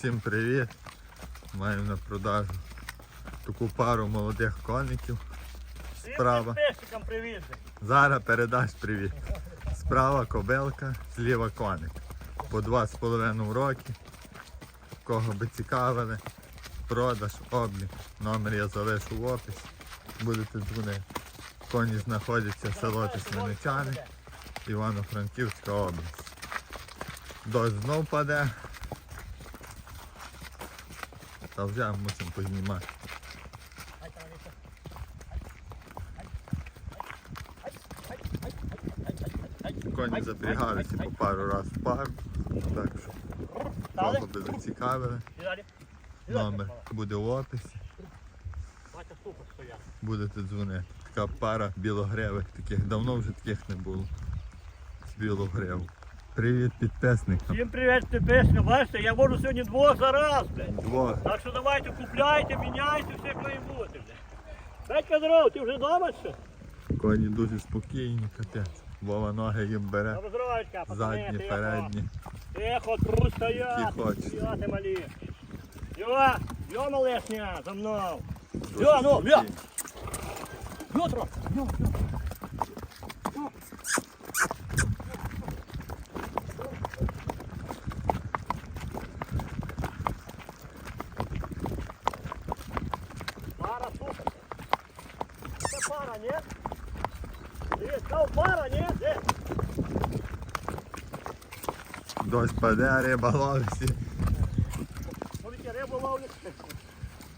Всім привіт! Маю на продажу таку пару молодих коників. Справа. Зараз передаш привіт. Справа кобилка, зліва коник. По два з половиною роки. Кого би цікавили, продаж, облік. Номер я залишу в описі. Будете дзвонити. Коні знаходяться в село Тисменичани, Івано-Франківська область. Дощ знов паде. Та вже мусимо познімати. Коні запрягалися по пару разів в пару. Так що кого би зацікавили. Номер буде в описі. Будете дзвонити. Така пара білогревих таких. Давно вже таких не було. З білогреву. Привіт підписникам. Всім привіт, песика. Бачите, я можу сьогодні двох за раз, блядь. Двох. Так що давайте купляйте, міняйте, все має бути, блядь. Батька здоров, ти вже вдома чи? Коні дуже спокійні, капець. Вова ноги їм бере. Здоровечка, пацани, Задні, тихо. передні. Тихо, тру стояти, Які хочеш. стояти малі. Йо, йо, малешня, за мною. Йо, ну, йо. спокійні. Йо, йо, йо. Пара, супер. Це пара, ні? Дивись, став пара, ні? Де? Дощ паде, риба ловиться. Смотрите, рибу ловлять.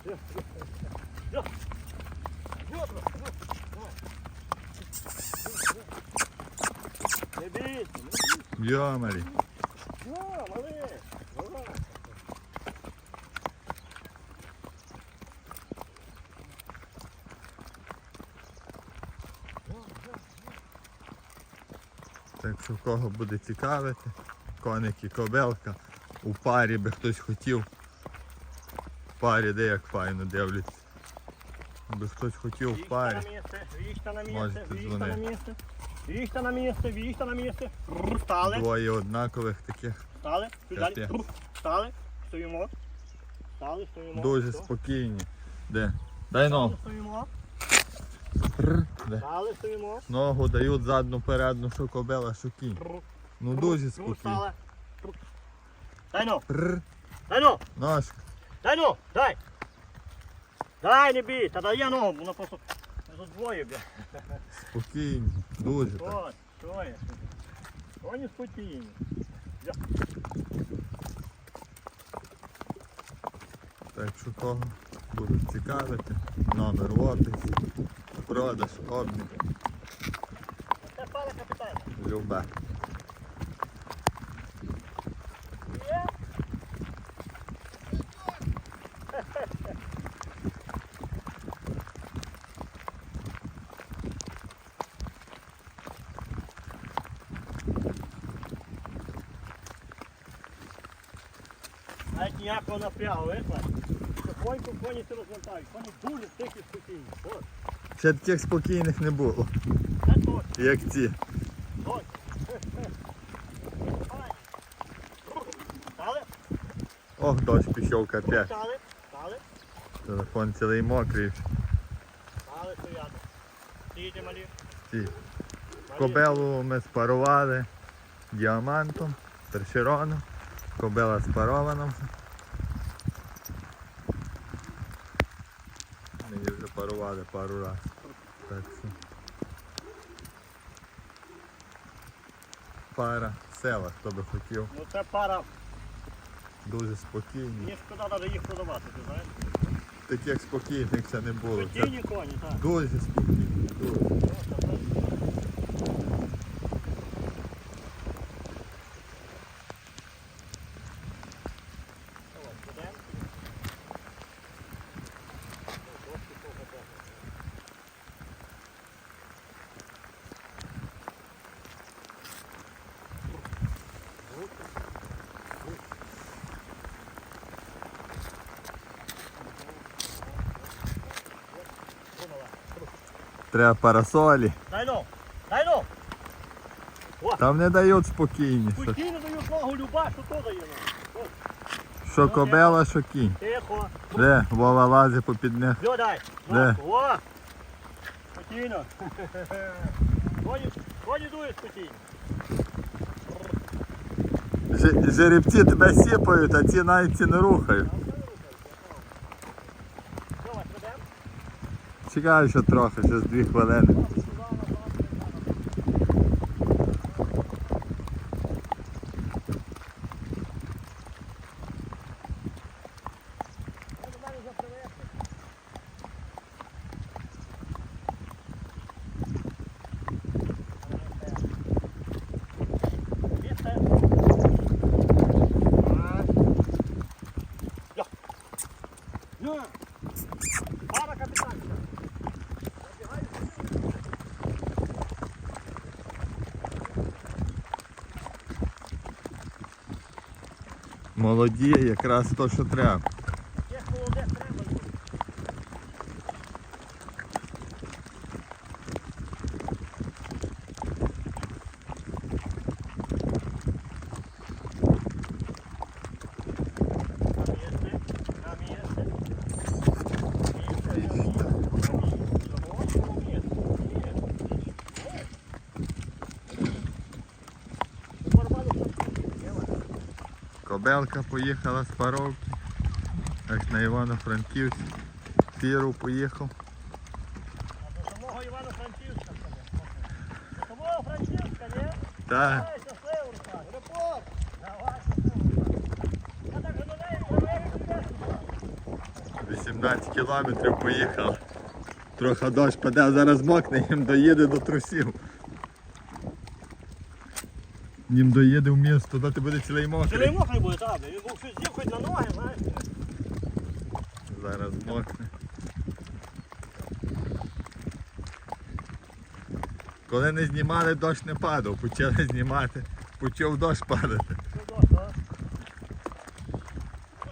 Йо, йо. Йо, трохи, йо. Давай. Не бійся, не бійся. Йомарі. Йо, малий, давай. Так що кого буде цікавити, коник і кобилка. У парі би хтось хотів. В парі де як файно дивляться. Аби хтось хотів в парі. віжте на місце, віжте на місце. Віжте на місце, віжте на місце. Рр, Стали, Двоє однакових таких. стали, сюди, Капець. Рр, стали, стоїмо. Стали, стоїмо. Дуже спокійні. Де? Дай ногу. стоїмо. Стали, стоїмо. Ногу дають задну передну, що кобила, що кінь. Ну дуже спокійно. Дай ну, дай ну, Ножка. дай ну, дай. Дай, не бій, та дай я ногу, воно просто двоє, бля. Спокійні. Дуже так. Ось, що є? Вони спокійні. Так що кого буде цікавити, номер в описі, продаж, обмін, Це пара капітана. любе. Є? Навіть ніякого напрягу, вийшла. Потихоньку коні це розвертають. Коні дуже тихі спокійні. Ось, Ще таких спокійних не було, як ці. Ох, дощ пішов капець. Телефон цілий мокрий. Ці. Кобелу ми спарували діамантом, першероном. Кобила спарована вже. Ми її вже парували пару разів. Так що. Пара села, хто би хотів. Ну це пара, Дуже спокійні. мені шкода навіть їх продавати, ти знаєш? Таких спокійних це не було. Спокійні коні, так. дуже спокійні. Дуже. Треба парасолі. Дай ну, дай ну. Там не дають спокійніше. Спокійно даю ногу люба, що то дає ну. Що кобела, що кінь. Тихо. Де, Вова лазить попід них. Йо, дай. Де? О! Спокійно. Коні, коні дують спокійно. Жеребці тебе сіпають, а ці навіть ці не рухають. Що вас ведемо? Чекаю ще трохи, ще з дві хвилини. Молоді, якраз то, що треба. Кобелка поїхала з паровки, як на Івано-Франківськ. Фіру поїхав. До самого Івано-Франківська. До самого Франківська, ні? Так. 18 кілометрів поїхала. Трохи дощ паде, зараз мокне, їм доїде до трусів. Їм доїде в місто, туди буде цілий Цілий мокрий. мокрий буде, так. Він був щось з'їв хоч на ноги, знаєш. Зараз мокне. Коли не знімали, дощ не падав. Почали знімати, почав дощ падати. Ну, добре.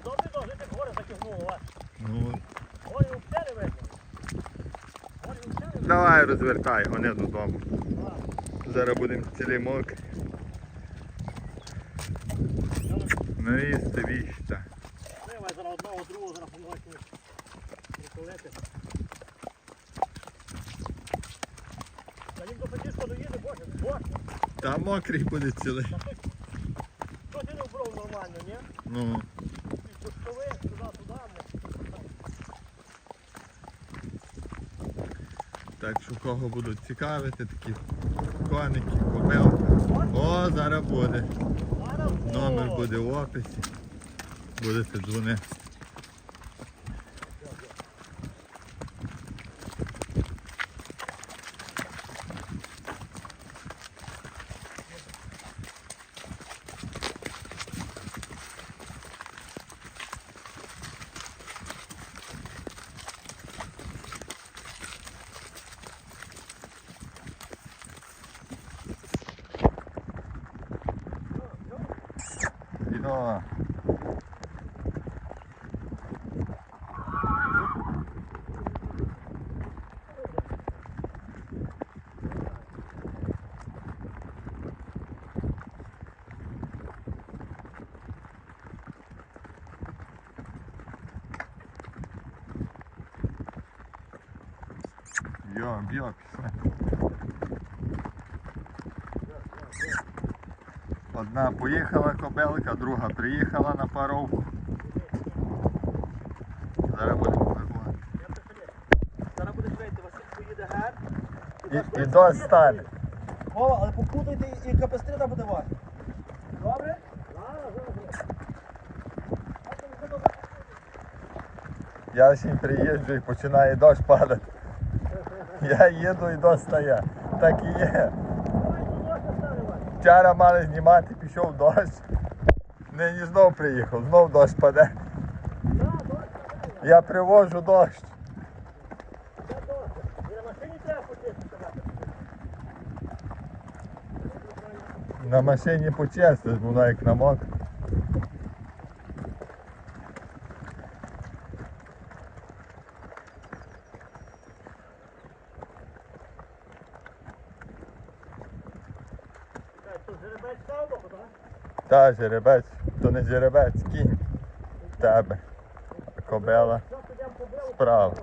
Ну, ти вас. Ну, Горі видно. Давай розвертай, гони додому. Зараз будемо цілий мокрі. я не Ну і віща. Давай зараз одного, другого, зараз поможемо приколети. Та він до Франківська доїде, боже, боже. Та мокрий буде цілий. Хтось, ти не вбрав нормально, ні? Ну, що кого будуть цікавити, такі коники, кобелки. О, зараз буде. Номер буде в описі. Будете дзвонити. Йо. Б'є, пішли. Одна поїхала кобелка, друга приїхала на паровку. Зараз будемо паркувати. Зараз буде вийти, Василь поїде гер. І, і дощ стане. Вова, але попутайте і капестрина буде вас. Добре? Я й приїжджу і починає дощ падати. Я їду і дощ стає. Так і є. Вчора мали знімати, пішов дощ. Нині знов приїхав, знов дощ паде. Я привожу дощ. На машині почистиш, воно як намок. Та жеребець, то не жеребець, кінь в тебе. Кобела справа.